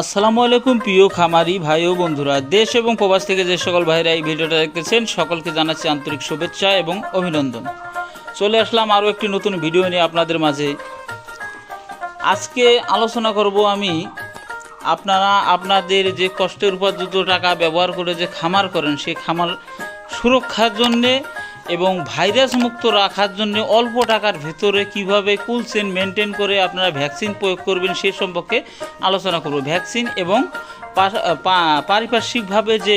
আসসালামু আলাইকুম, প্রিয় খামারি ভাই ও বন্ধুরা। দেশ এবং প্রবাস থেকে যে সকল ভাইরা এই ভিডিওটা দেখতেছেন, সকলকে জানাচ্ছি আন্তরিক শুভেচ্ছা এবং অভিনন্দন। চলে আসলাম আরও একটি নতুন ভিডিও নিয়ে আপনাদের মাঝে। আজকে আলোচনা করব আমি আপনারা, আপনাদের যে কষ্টের উপার্জিত টাকা ব্যবহার করে যে খামার করেন সেই খামার সুরক্ষার জন্যে এবং ভাইরাস মুক্ত রাখার জন্য অল্প টাকার ভেতরে কীভাবে কুল চেন মেনটেন করে আপনারা ভ্যাকসিন প্রয়োগ করবেন সে সম্পর্কে আলোচনা করব। ভ্যাকসিন এবং পারিপার্শ্বিকভাবে যে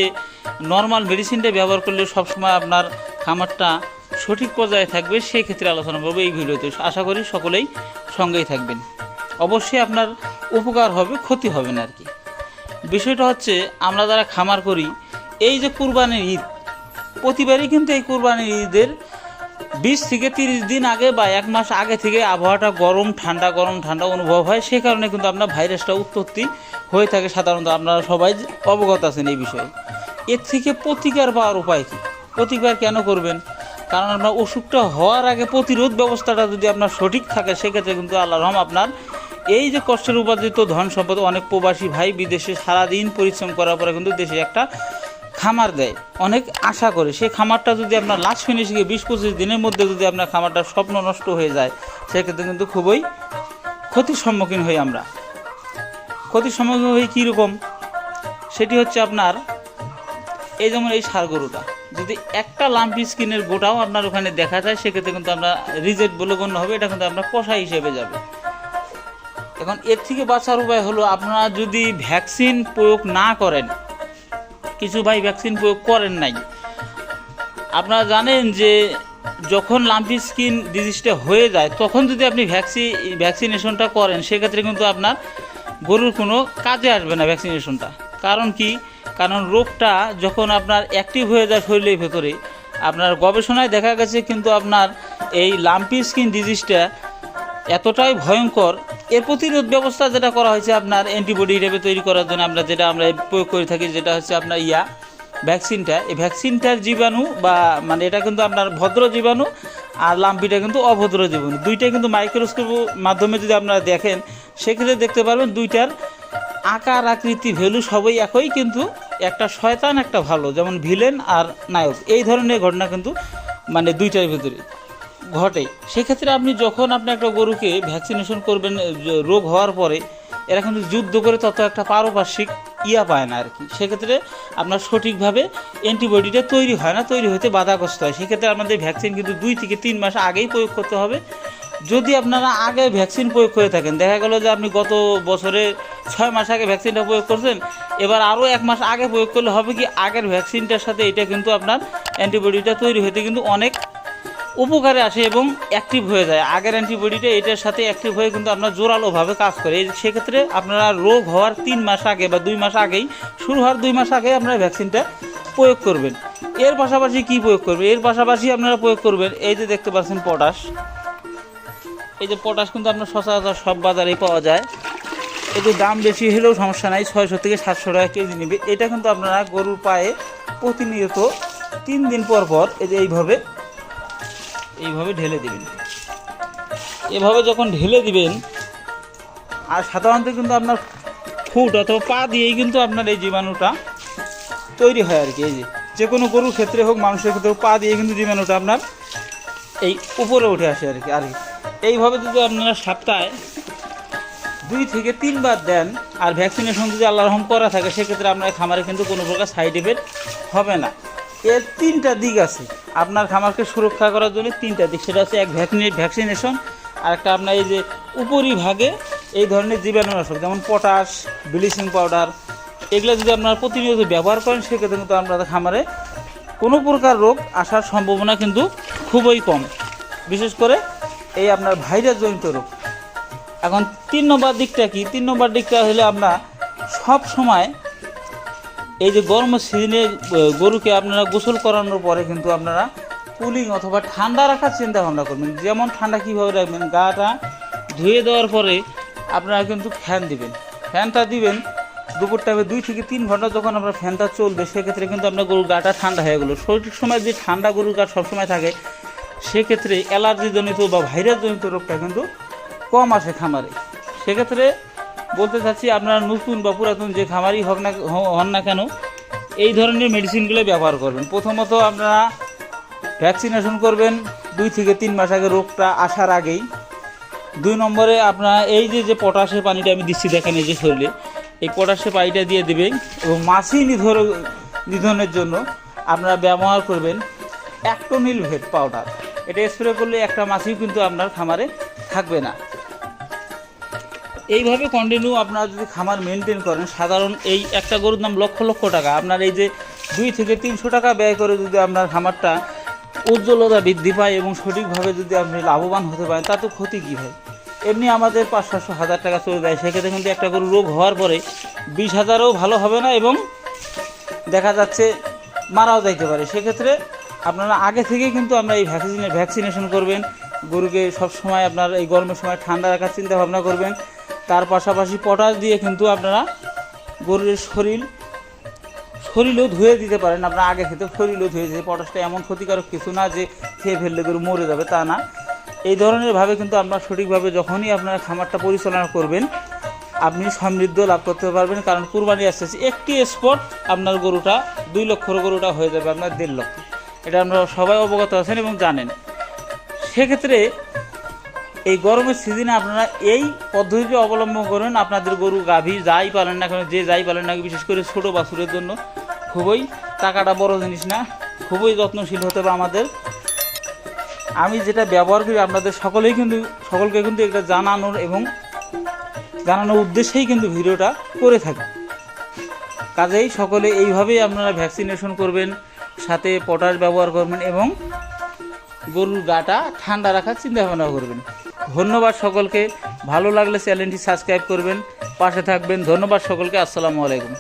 নর্মাল মেডিসিনটা ব্যবহার করলে সবসময় আপনার খামারটা সঠিক পর্যায়ে থাকবে, সেই ক্ষেত্রে আলোচনা করব এই ভিডিওতে। আশা করি সকলেই সঙ্গেই থাকবেন। অবশ্যই আপনার উপকার হবে, ক্ষতি হবে না আর কি। বিষয়টা হচ্ছে আমরা যারা খামার করি, এই যে কুরবানির ঈদ প্রতিবারই কিন্তু এই কুরবানির ঈদের বিশ থেকে তিরিশ দিন আগে বা এক মাস আগে থেকে আবহাওয়াটা গরম, ঠান্ডা গরম, ঠান্ডা অনুভব হয়। সেই কারণে কিন্তু আপনার ভাইরাসটা উৎপত্তি হয়ে থাকে সাধারণত। আপনারা সবাই অবগত আছেন এই বিষয়ে। এর থেকে প্রতিকার পাওয়ার উপায় কী? প্রতিকার কেন করবেন? কারণ আপনার অসুখটা হওয়ার আগে প্রতিরোধ ব্যবস্থাটা যদি আপনার সঠিক থাকে, সেক্ষেত্রে কিন্তু আল্লাহ রহম আপনার এই যে কষ্টের উপার্জিত ধন সম্পদ, অনেক প্রবাসী ভাই বিদেশে সারাদিন পরিশ্রম করার পরে কিন্তু দেশে একটা খামার দেয়। অনেক আশা করে। সেই খামারটা যদি আপনার লাস্ট ফিনিশিংয়ে বিশ পঁচিশ দিনের মধ্যে যদি আপনার খামারটা স্বপ্ন নষ্ট হয়ে যায়, সেক্ষেত্রে কিন্তু খুবই ক্ষতির সম্মুখীন হই আমরা। ক্ষতির সম্মুখীন হই কীরকম সেটি হচ্ছে আপনার এই যেমন এই সার গরুটা। যদি একটা লাম্পি স্কিনের গোটাও আপনার ওখানে দেখা যায়, সেক্ষেত্রে কিন্তু আমরা রিজেক্ট বলে গণ্য হবে। এটা কিন্তু আপনার কষা হিসেবে যাবে। এখন এর থেকে বাঁচার উপায় হলো, আপনারা যদি ভ্যাকসিন প্রয়োগ না করেন কিছু ভাই ভ্যাকসিন প্রয়োগ করেন নাই। আপনারা জানেন যে যখন লাম্পি স্কিন ডিজিজটা হয়ে যায়, তখন যদি আপনি ভ্যাকসি ভ্যাকসিনেশনটা করেন, সেক্ষেত্রে কিন্তু আপনার গরুর কোনো কাজে আসবে না ভ্যাকসিনেশনটা কারণ কি? কারণ রোগটা যখন আপনার অ্যাক্টিভ হয়ে যায় শরীরের ভেতরে, আপনার গবেষণায় দেখা গেছে কিন্তু আপনার এই লাম্পি স্কিন ডিজিজটা এতটাই ভয়ঙ্কর। এর প্রতিরোধ ব্যবস্থা যেটা করা হয়েছে আপনার অ্যান্টিবডি হিসেবে তৈরি করার জন্য আমরা যেটা আমরা প্রয়োগ করে থাকি যেটা হচ্ছে আপনার ইয়া ভ্যাকসিনটা এই ভ্যাকসিনটার জীবাণু বা মানে এটা কিন্তু আপনার ভদ্র জীবাণু আর লাম্পিটা কিন্তু অভদ্র জীবাণু। দুইটাই কিন্তু মাইক্রোস্কোপ মাধ্যমে যদি আপনারা দেখেন, সেক্ষেত্রে দেখতে পারবেন দুইটার আকার, আকৃতি ভ্যালু সবই একই, কিন্তু একটা শয়তান, একটা ভালো, যেমন ভিলেন আর নায়ক। এই ধরনের ঘটনা কিন্তু মানে দুইটার ভিতরে। ঘটে সেক্ষেত্রে আপনি যখন আপনি একটা গরুকে ভ্যাকসিনেশন করবেন রোগ হওয়ার পরে, এরা কিন্তু যুদ্ধ করে তত একটা পারপার্শ্বিক ইয়া পায় না আর কি। সেক্ষেত্রে আপনার সঠিকভাবে অ্যান্টিবডিটা তৈরি হয় না, তৈরি হতে বাধাগ্রস্ত হয়। সেক্ষেত্রে আপনাদের ভ্যাকসিন কিন্তু দুই থেকে তিন মাস আগেই প্রয়োগ করতে হবে। যদি আপনারা আগে ভ্যাকসিন প্রয়োগ করে থাকেন, দেখা গেল যে আপনি গত বছরে ছয় মাস আগে ভ্যাকসিনটা প্রয়োগ করছেন, এবার আরও এক মাস আগে প্রয়োগ করলে হবে কি, আগের ভ্যাকসিনটার সাথে এটা কিন্তু আপনার অ্যান্টিবডিটা তৈরি হতে কিন্তু অনেক উপকারে আসে এবং অ্যাক্টিভ হয়ে যায়। আগের অ্যান্টিবডিটা এটার সাথে অ্যাক্টিভ হয়ে কিন্তু আপনার জোরালোভাবে কাজ করে। সেক্ষেত্রে আপনারা রোগ হওয়ার তিন মাস আগে বা দুই মাস আগেই, শুরু হওয়ার দুই মাস আগে আপনারা ভ্যাকসিনটা প্রয়োগ করবেন। এর পাশাপাশি কি প্রয়োগ করবেন? এর পাশাপাশি আপনারা প্রয়োগ করবেন এই যে দেখতে পাচ্ছেন পটাশ এই যে পটাশ কিন্তু আপনার সচরাচর সব বাজারেই পাওয়া যায়। একটু দাম বেশি হলেও সমস্যা নাই, ছয়শো থেকে সাতশো টাকা কেজি নেবে। এটা কিন্তু আপনারা গরুর পায়ে প্রতিনিয়ত তিন দিন পর পর এই যে এইভাবে এইভাবে ঢেলে দিবেন। এভাবে যখন ঢেলে দিবেন, আর সাধারণত কিন্তু আপনার ফুট অথবা পা দিয়েই কিন্তু আপনার এই জীবাণুটা তৈরি হয় আর কি। এই যে যে কোনো গরুর ক্ষেত্রে হোক, মানুষের ক্ষেত্রে হোক, পা দিয়ে কিন্তু জীবাণুটা আপনার এই উপরে উঠে আসে আর কি। আর কি। এইভাবে যদি আপনারা সপ্তাহে দুই থেকে তিনবার দেন, আর ভ্যাকসিনেশন যদি আল্লাহ রহম করা থাকে, সেক্ষেত্রে আপনার খামারে কিন্তু কোনো প্রকার সাইড এফেক্ট হবে না। এর তিনটা দিক আছে। আপনার খামারকে সুরক্ষা করার জন্য তিনটা দিক। সেটা হচ্ছে এক ভ্যাকসিনে ভ্যাকসিনেশন আর একটা আপনার এই যে উপরিভাগে এই ধরনের জীবাণুনাশক, যেমন পটাশ ব্লিচিং পাউডার এগুলো যদি আপনারা প্রতিনিয়ত ব্যবহার করেন, সেক্ষেত্রে কিন্তু আপনাদের খামারে কোনো প্রকার রোগ আসার সম্ভাবনা কিন্তু খুবই কম। বিশেষ করে এই আপনার ভাইরাস জনিত রোগ। এখন তিন নম্বর দিকটা কি? তিন নম্বর দিকটা হলে আমরা সব সময় এই যে গরম সিজনে গরুকে আপনারা গোসল করানোর পরে কিন্তু আপনারা কুলিং অথবা ঠান্ডা রাখার চিন্তা ভাবনা করবেন। যেমন ঠান্ডা কীভাবে রাখবেন? গাটা ধুয়ে দেওয়ার পরে আপনারা কিন্তু ফ্যান দিবেন। ফ্যানটা দিবেন, দুপুর টাইমে দুই থেকে তিন ঘণ্টা যখন আপনার ফ্যানটা চলবে, সেক্ষেত্রে কিন্তু আপনার গরুর গাটা ঠান্ডা হয়ে গেলো। সঠিক সময় যে ঠান্ডা গরুর গা সবসময় থাকে, সেক্ষেত্রে অ্যালার্জিজনিত বা ভাইরাসজনিত রোগটা কিন্তু কম আসে খামারে। সেক্ষেত্রে বলতে চাচ্ছি, আপনারা নতুন বা পুরাতন যে খামারই হোক না হন না কেন, এই ধরনের মেডিসিনগুলো ব্যবহার করবেন। প্রথমত আপনারা ভ্যাকসিনেশন করবেন, দুই থেকে তিন মাস আগে রোগটা আসার আগেই। দুই নম্বরে আপনারা এই যে যে পটাশের পানিটা আমি দিচ্ছি, দেখেন এই যে শরীরে, এই পটাশের পানিটা দিয়ে দেবেন এবং মাছি নিধর নিধনের জন্য আপনারা ব্যবহার করবেন অ্যাক্টোনিল ভেট পাউডার। এটা স্প্রে করলে একটা মাছিও কিন্তু আপনার খামারে থাকবে না। এইভাবে কন্টিনিউ আপনারা যদি খামার মেনটেন করেন, সাধারণ এই একটা গরুর দাম লক্ষ লক্ষ টাকা। আপনার এই যে দুই থেকে তিনশো টাকা ব্যয় করে যদি আপনার খামারটা উজ্জ্বলতা বৃদ্ধি পায় এবং সঠিকভাবে যদি আপনি লাভবান হতে পারেন তা তো ক্ষতি কী হয় এমনি আমাদের পাঁচ সাতশো হাজার টাকা চলে যায়, সেক্ষেত্রে কিন্তু একটা গরু রোগ হওয়ার পরে বিশ হাজারও ভালো হবে না এবং দেখা যাচ্ছে মারাও যাইতে পারে। সেক্ষেত্রে আপনারা আগে থেকেই কিন্তু আমরা এই ভ্যাকসিনে ভ্যাকসিনেশন করবেন। গরুকে সব সময় আপনার এই গরমের সময় ঠান্ডা রাখার চিন্তা ভাবনা করবেন। তার পাশাপাশি পটাশ দিয়ে কিন্তু আপনারা গরুর শরীর, শরীরও ধুয়ে দিতে পারেন। আপনারা আগে খেতে শরীরও ধুয়ে দিতে পটাশটা এমন ক্ষতিকারক কিছু না যে খেয়ে ফেললে গরু মরে যাবে, তা না। এই ধরনের ভাবে কিন্তু আপনারা সঠিকভাবে যখনই আপনারা খামারটা পরিচালনা করবেন, আপনি সমৃদ্ধ লাভ করতে পারবেন। কারণ কুরবানি আসতেছে, একটি স্পট আপনার গরুটা, দুই লক্ষর গরুটা হয়ে যাবে আপনার দেড় লক্ষ। এটা আপনারা সবাই অবগত আছেন এবং জানেন। সেক্ষেত্রে এই গরমের সিজনে আপনারা এই পদ্ধতিটি অবলম্বন করুন। আপনাদের গরু, গাভী যাই পালেন না কেন, যে যাই পালেন না বিশেষ করে ছোটো বাছুরের জন্য খুবই টাকাটা বড় জিনিস না, খুবই যত্নশীল হতে হবে আমাদের। আমি যেটা ব্যবহার করি, আপনাদের সকলেই কিন্তু, সকলকে কিন্তু এটা জানানোর এবং জানানোর উদ্দেশ্যেই কিন্তু ভিডিওটা করে থাকি। কাজেই সকলে এইভাবেই আপনারা ভ্যাকসিনেশন করবেন, সাথে পটাশ ব্যবহার করবেন এবং গরুর গাটা ঠান্ডা রাখার চিন্তা ভাবনা করবেন। ধন্যবাদ সকলকে। ভালো লাগলে চ্যানেলটি সাবস্ক্রাইব করবেন পাশে থাকবেন। ধন্যবাদ সকলকে আসসালামু আলাইকুম।